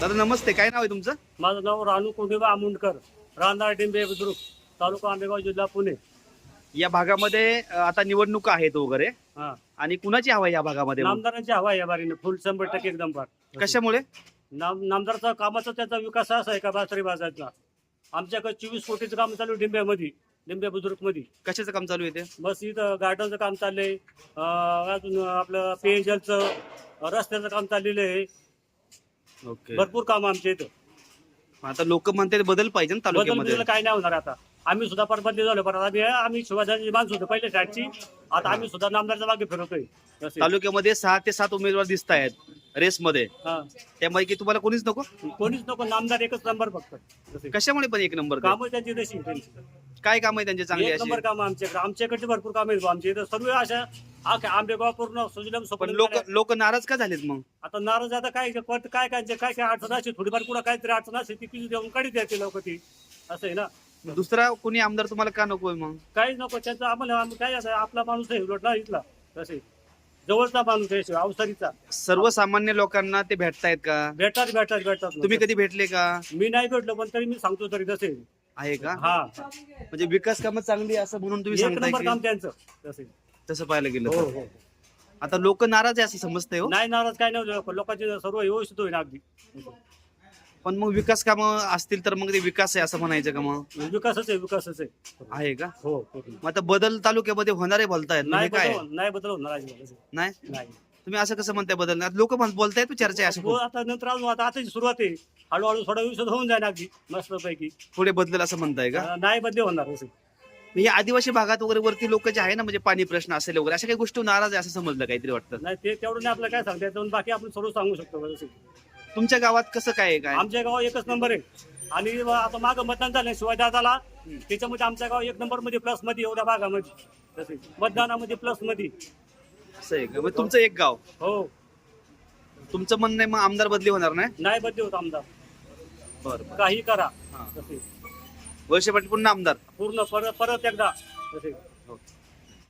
दादा नमस्ते. काय नाव आहे तुमचं? माझं नाव रानू कोंडिबा आमुंडकर राहणार डिंबे बुद्रुक तालुका आंबेगाव जिल्हा पुणे. या भागामध्ये अ, आता निवडणुका आहेत वगैरे. हा. आणि कुणाची हवा आहे या भागामध्ये मग? नामदारांची हवा आहे या बारीने फुल शंभर टक्के एकदम फार कशामुळे? नाम नामदारचा कामाचा त्याचा विकास असा आहे का बासरी बाजारचा? आमच्याकडे चोवीस कोटीचं काम चालू आहे डिंब्यामध्ये डिंब्या बुद्रुकमध्ये कशाचं काम चालू आहे ते? बस इथं गार्डनचं काम चाललंय अं, अजून आपलं पेयजलचं रस्त्याचं काम चाललेलं आहे. ओके. भरपूर काम आमच्या इथं. आता लोक म्हणतात बदल पाहिजे ना बदल तालुक्यामध्ये. बिदल काय नाही होणार आता. आम्ही सुद्धा परबंदी झालो परत आम्ही आम्ही शिवाजी माणसं होतो पहिले साठची. आता आम्ही सुद्धा नामदारच्या मागे फिरवतोय तसे. तालुक्यामध्ये सहा ते सात उमेदवार दिसत आहेत रेसमध्ये. हा. त्यापैकी तुम्हाला कोणीच नको? कोणीच नको नामदार एकच नंबर फक्त. तसे. कशामुळे पण एक नंबर? कामं त्यांची तशी त्यांची. काय काम आहे त्यांचे चांगले एक असे नंबर काम आमच्याकडे. आमच्याकडचे भरपूर काम आहेत. आमच्या इथं सर्व अशा आख्या आंबेगाव पूर्ण सुजलम पण लोक. लोक नाराज का झालेत मग? आता नाराज आता काय काय काय काय काय काय अडचण असेल थोडीफार कुठं काहीतरी अडचण असेल ती किती देऊन काढी द्यायची लोक ती. असं आहे ना? दुसरा कोणी आमदार तुम्हाला का नकोय मग? काहीच नको त्याचं आम्हाला आम्ही काय आता आपला माणूस आहे उलट ना इथला तसे जवळचा माणूस आहे अवसरीचा. सर्वसामान्य लोकांना ते भेटतायत का? भेटतात भेटतात भेटतात. तुम्ही कधी भेटले का? मी नाही भेटलो पण तरी मी सांगतो तरी तसे आहे का? हा. म्हणजे विकास कामं चांगली असं म्हणून तुम्ही एक सांगताय नंबर काम की त्यांचं. तसे तसं पाहायला गेलं हो तर. हो. आता लोक नाराज आहे असं समजतंय हो. नाही नाराज काय नाही लोक- लोकांचे सर्व व्यवस्थित होईल अगदी. पण मग विकास कामं असतील तर मग ते विकास आहे असं म्हणायचं का मग? विकासच आहे विकासच आहे. आहे का? हो हो. मग आता बदल तालुक्यामध्ये होणारे बोलतायत नाही म्हणजे काय? बदल नाही बदल होणार अजिबात. नाही? नाही. तुम्ही असं कसं म्हणताय बदल? लोक बोलतायत तो चर्चा आहे असं हो, खूप. आता नंतर अजून आता आताची सुरुवात आहे. हळूहळू थोडा दिवसात होऊन जाईल अगदी मस्त पैकी. पुढे बदलेल असं म्हणताय का? नाही बदली होणार असं. मग हे आदिवासी भागात वगैरे वरती लोक जे आहे ना म्हणजे पाणी प्रश्न असेल वगैरे अशा काही गोष्टी नाराज आहे असं समजलं काहीतरी वाटतं? नाही ते तेवढं नाही आपल्याला काय सांगता येतं बाकी आपण सर्व सांगू शकतो बरं असं. तुमच्या गावात कसं काय आहे काय? आमच्या गाव एकच नंबर आहे. आणि आता मागं मतदान झालं शिवाय दादाला त्याच्यामध्ये आमच्या गाव एक नंबरमध्ये प्लसमध्ये एवढ्या भागामध्ये. तसे मतदानामध्ये प्लसमध्ये. असं आहे का? मग तुमचं एक गाव. हो. तुमचं म्हणणं आहे मग आमदार बदली होणार नाही? नाही बदली होत आमदार. बरं काही करा. हा. पाटील पुन्हा आमदार? पूर्ण परत परत एकदा.